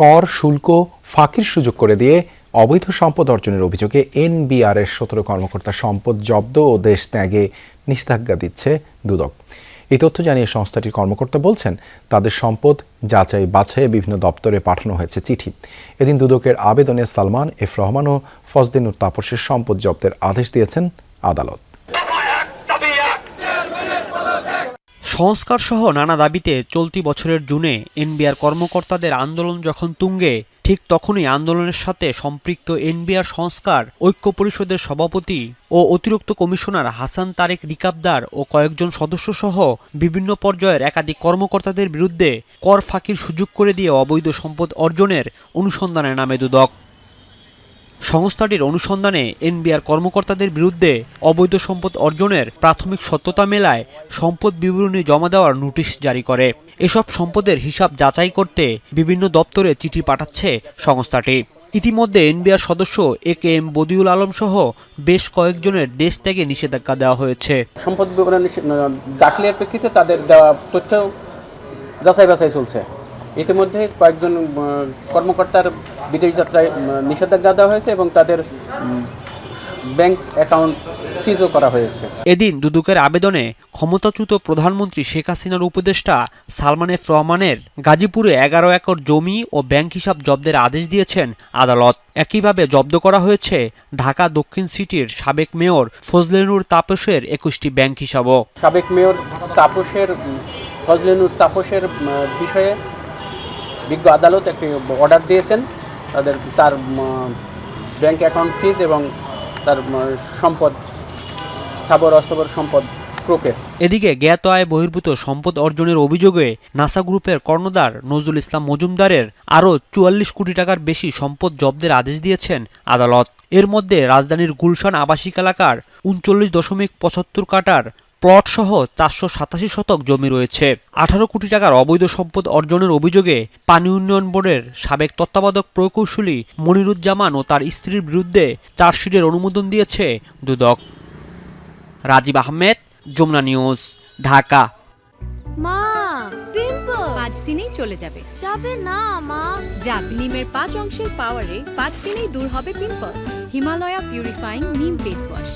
কর, শুল্ক, ফাঁকির সুযোগ করে দিয়ে অবৈধ সম্পদ অর্জনের অভিযোগে এনবিআর এর সতেরো কর্মকর্তা সম্পদ জব্দ ও দেশ ত্যাগে নিষেধাজ্ঞা দিচ্ছে দুদক। এই তথ্য জানিয়ে সংস্থাটির কর্মকর্তা বলছেন, তাদের সম্পদ যাচাই বাছাইয়ে বিভিন্ন দপ্তরে পাঠানো হয়েছে চিঠি। এদিন দুদকের আবেদনে সালমান এফ রহমান ও ফজদিনুর তাপসের সম্পদ জব্দের আদেশ দিয়েছেন আদালত। সংস্কার সহ নানা দাবিতে চলতি বছরের জুনে এনবিআর কর্মকর্তাদের আন্দোলন যখন তুঙ্গে, ঠিক তখনই আন্দোলনের সাথে সম্পৃক্ত এনবিআর সংস্কার, ঐক্য পরিষদের সভাপতি ও অতিরিক্ত কমিশনার হাসান তারেক রিকাবদার ও কয়েকজন সদস্য সহ বিভিন্ন পর্যায়ের একাধিক কর্মকর্তাদের বিরুদ্ধে কর ফাঁকির সুযোগ করে দিয়ে অবৈধ সম্পদ অর্জনের অনুসন্ধানে নামে দুদক। সংস্থাটির অনুসন্ধানে এনবিআর কর্মকর্তাদের বিরুদ্ধে অবৈধ সম্পদ অর্জনের প্রাথমিক সত্যতা মেলায় সম্পদ বিবরণী জমা দেওয়ার নোটিশ জারি করে। এসব সম্পদের হিসাব যাচাই করতে বিভিন্ন দপ্তরে চিঠি পাঠাচ্ছে সংস্থাটি। ইতিমধ্যে এনবিআর সদস্য A K M Badiul Alam সহ বেশ কয়েকজনের দেশ থেকে নিষেধাজ্ঞা দেওয়া হয়েছে। সম্পদ বিবরণ দাখিলের প্রেক্ষিতে তাদের দেওয়া তথ্য যাচাই বাছাই চলছে। ইতিমধ্যে কয়েকজন কর্মকর্তার বিদেশ যাত্রায় নিষেধাজ্ঞা দেওয়া হয়েছে এবং তাদের ব্যাংক অ্যাকাউন্ট ফ্রিজও করা হয়েছে। এদিন দুদকের আবেদনে ক্ষমতাচ্যুত প্রধানমন্ত্রী শেখ হাসিনার উপদেষ্টা সালমান এফ রহমানের গাজীপুরে এগারো একর জমি ও ব্যাংক হিসাব জব্দের আদেশ দিয়েছেন আদালত। একইভাবে জব্দ করা হয়েছে ঢাকা দক্ষিণ সিটির সাবেক মেয়র ফজলেনুর তাপসের একুশটি ব্যাংক হিসাবও। সাবেক মেয়র তাপসের ফজলেনুর তাপসের বিষয়ে বিজ্ঞ আদালত একটি অর্ডার দিয়েছেন। তাদের, তার ব্যাংক অ্যাকাউন্ট ফিজ এবং তার সম্পদ, স্থাবর, অস্থাবর সম্পদ এদিকে জ্ঞাত আয় বহির্ভূত সম্পদ অর্জনের অভিযোগে নাসা গ্রুপের কর্ণধার নজরুল ইসলাম মজুমদারের আরও চুয়াল্লিশ কোটি টাকার বেশি সম্পদ জব্দের আদেশ দিয়েছেন আদালত। এর মধ্যে রাজধানীর গুলশান আবাসিক এলাকার উনচল্লিশ দশমিক পঁচাত্তর কাটার প্লট সহ চারশো সাতাশি শতক জমি রয়েছে। আঠারো কোটি টাকার অবৈধ সম্পদ অর্জনের অভিযোগে পানি উন্নয়ন বোর্ডের সাবেক তত্ত্বাবধায়ক প্রকৌশলী মনিরুজ্জামান ও তার স্ত্রীর বিরুদ্ধে চার্জশিটের অনুমোদন দিয়েছে দুদক। রাজীব আহমেদ, যমুনা নিউজ, ঢাকা। মা পাঁচ দিনেই চলে যাবে। যাবে না, মা। যাবে নিমের পাঁচ অংশের পাওয়ারে পাঁচ দিনেই দূর হবে pimple. Himalaya purifying neem face wash